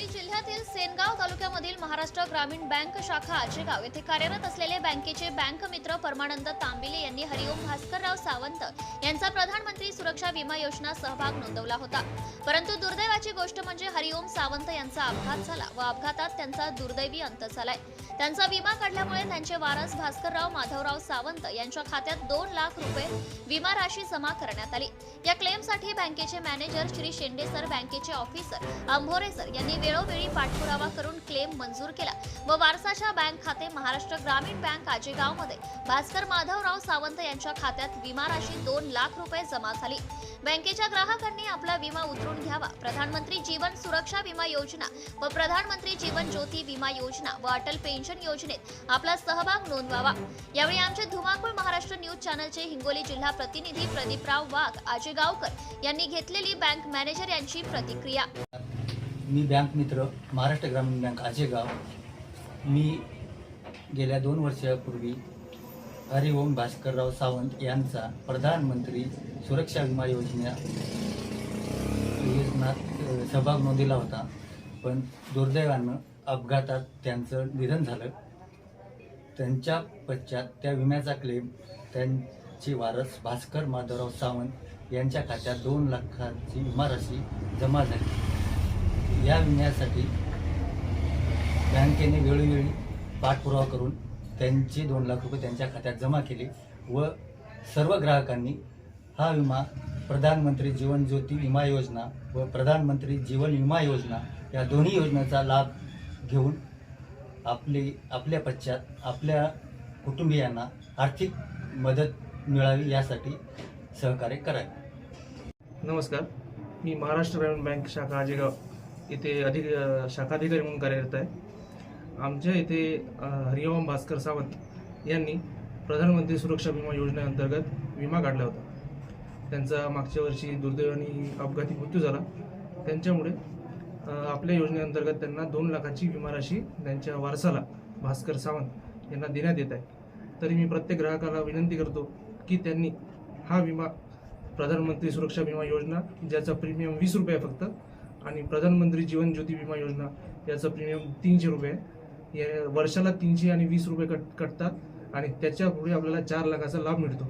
हिंगोली जिल्ह्यातील सेनगाव तालुक्यामधील महाराष्ट्र ग्रामीण बँक शाखा आचेगाव येथे कार्यरत असलेले बँकेचे बँक मित्र परमानंद तांबिले यांनी हरिओम भास्करराव सावंत यांचा प्रधानमंत्री सुरक्षा विमा योजना सहभाग नोंदवला होता. परंतु दुर्दैवाची गोष्ट म्हणजे हरिओम सावंत यांचा अपघात झाला व अपघातात त्यांचा दुर्दैवी अंत झालाय. त्यांचा विमा काढल्यामुळे त्यांचे वारस भास्करराव माधवराव सावंत यांच्या खात्यात दोन लाख रुपये विमा राशी जमा करण्यात आली. या क्लेमसाठी बँकेचे मॅनेजर श्री शेंडे सर बँकेचे ऑफिसर आंभोरे सर यांनी वेळोवेळी पाठपुरावा करून क्लेम मंजूर केला. व वारसाच्या बँक खाते महाराष्ट्र ग्रामीण बँक आजेगावमध्ये. भास्कर माधवराव सावंत यांच्या खात्यात विमा राशी दोन लाख रुपये जमा झाली. बँकेच्या ग्राहकांनी आपला विमा उतरून घ्यावा. प्रधानमंत्री जीवन सुरक्षा विमा योजना व प्रधानमंत्री जीवन ज्योती विमा योजना व अटल पेन्शन योजनेत आपला सहभाग नोंदवावा. यावेळी आमचे धुमाकूळ महाराष्ट्र न्यूज चॅनलचे हिंगोली जिल्हा प्रतिनिधी प्रदीपराव वाघ आजेगावकर यांनी घेतलेली बँक मॅनेजर यांची प्रतिक्रिया. मी बँक मित्र महाराष्ट्र ग्रामीण बँक आजेगाव मी गेल्या दोन वर्षापूर्वी हरिओम भास्करराव सावंत यांचा प्रधानमंत्री सुरक्षा विमा योजना योजनात सहभाग नोंदवला होता. पण दुर्दैवानं अपघातात त्यांचं निधन झालं. त्यांच्या पश्चात त्या विम्याचा क्लेम त्यांचे वारस भास्कर माधवराव सावंत यांच्या खात्यात दोन लाखाची विमा राशी जमा झाली. या विम्यासाठी बँकेने वेळोवेळी पाठपुरावा करून त्यांचे दोन लाख रुपये त्यांच्या खात्यात जमा केले व सर्व ग्राहकांनी हा विमा प्रधानमंत्री जीवन ज्योती विमा योजना व प्रधानमंत्री जीवन विमा योजना या दोन्ही योजनेचा लाभ घेऊन आपली आपल्या पश्चात आपल्या कुटुंबियांना आर्थिक मदत मिळावी यासाठी सहकार्य करावे. नमस्कार. मी महाराष्ट्र ग्रामीण बँक शाखा आजेगाव. इथे अधिक शाखाधिकारी म्हणून कार्यरत आहे. आमच्या इथे हरिओम भास्कर सावंत यांनी प्रधानमंत्री सुरक्षा विमा योजनेअंतर्गत विमा काढला होता. त्यांचा मागच्या वर्षी दुर्दैवाने अपघाती मृत्यू झाला. त्यांच्यामुळे आपल्या योजनेअंतर्गत त्यांना दोन लाखाची विमा राशी त्यांच्या वारसाला भास्कर सावंत यांना देण्यात येत आहे. तरी मी प्रत्येक ग्राहकाला विनंती करतो की त्यांनी हा विमा प्रधानमंत्री सुरक्षा विमा योजना ज्याचा प्रीमियम वीस रुपये आहे फक्त आणि प्रधानमंत्री जीवन ज्योती विमा योजना याचं प्रीमियम तीनशे रुपये. आहे या वर्षाला तीनशे आणि वीस रुपये कट कटतात आणि त्याच्या पुढे आपल्याला चार लाखाचा लाभ मिळतो.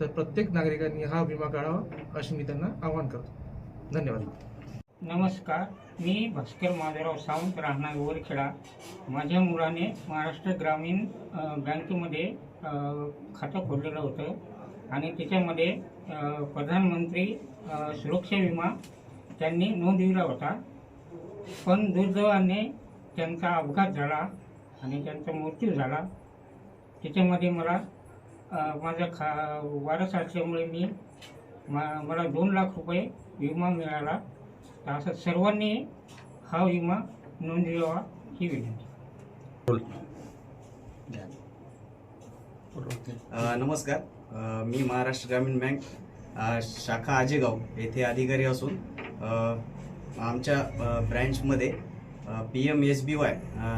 तर प्रत्येक नागरिकांनी हा विमा काढावा असे मी त्यांना आवाहन करतो. धन्यवाद. नमस्कार. मी भास्कर माधवराव सावंत राहणार वरखेडा माझ्या मुलाने महाराष्ट्र ग्रामीण बँकेमध्ये खातं खोललेलं होतं. आणि त्याच्यामध्ये प्रधानमंत्री सुरक्षा विमा त्यांनी नोंदविला होता. पण दुर्दैवाने त्यांचा अपघात झाला आणि त्यांचा मृत्यू झाला. त्याच्यामध्ये मला माझ्या माझा खा वारस असल्यामुळे मी मा मला दोन लाख रुपये विमा मिळाला. तर असं सर्वांनी हा विमा नोंदवावा ही विनंती. नमस्कार. मी महाराष्ट्र ग्रामीण बँक शाखा आजेगाव येथे अधिकारी असून आमच्या ब्रँचमध्ये P M S B Y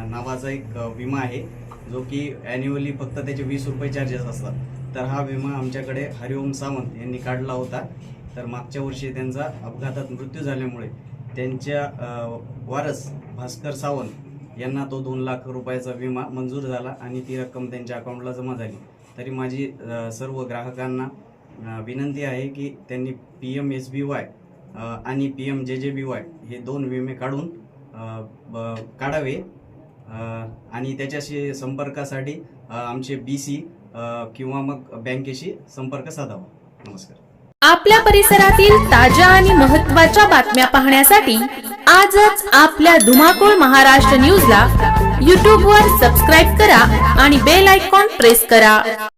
नावाचा एक विमा आहे जो की ॲन्युअली फक्त त्याचे वीस रुपये चार्जेस असतात. तर हा विमा आमच्याकडे हरिओम सावंत यांनी काढला होता. तर मागच्या वर्षी त्यांचा अपघातात मृत्यू झाल्यामुळे त्यांच्या वारस भास्कर सावंत यांना तो दोन लाख रुपयाचा विमा मंजूर झाला आणि ती रक्कम त्यांच्या अकाउंटला जमा झाली. तरी माझी सर्व ग्राहकांना विनंती आहे की त्यांनी P M S B Y आणि P M J J B Y हे दोन विमे काढून काढावे. आणि त्याच्याशी संपर्कासाठी आमचे बी सी किंवा मग बँकेशी संपर्क साधावा. नमस्कार. आपल्या परिसरातील ताज्या आणि महत्त्वाच्या बातम्या पाहण्यासाठी आजच आपल्या धुमाकूळ महाराष्ट्र न्यूजला यूट्यूबवर सबस्क्राईब करा आणि बेल आयकॉन प्रेस करा.